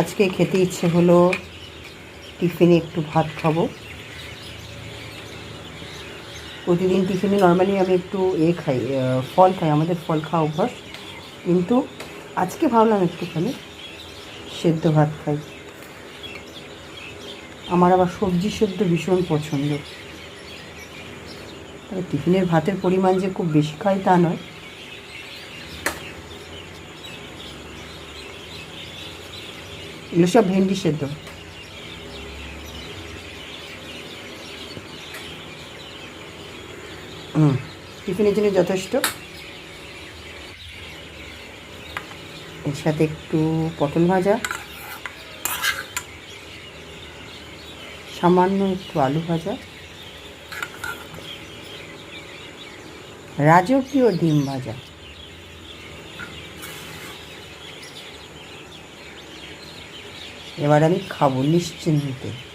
আজকে খেতে ইচ্ছে হলো টিফিনে একটু ভাত খাব। প্রতিদিন টিফিনে নর্মালি আমি একটু এ খাই ফল খাই, আমাদের ফল খাওয়া অভ্যাস। কিন্তু আজকে ভাবলাম একটুখানি সেদ্ধ ভাত খাই। আমার আবার সবজি সেদ্ধ ভীষণ পছন্দ। টিফিনের ভাতের পরিমাণ যে খুব বেশি খাই তা নয়। এগুলো সব ভেন্ডি সেদ্ধ। হুম টিফিনের জন্য যথেষ্ট। এর সাথে একটু পটল ভাজা। সামান্য একটু আলু ভাজা। রাজকীয় ডিম ভাজা। এবার আমি খাব নিশ্চিন্তে।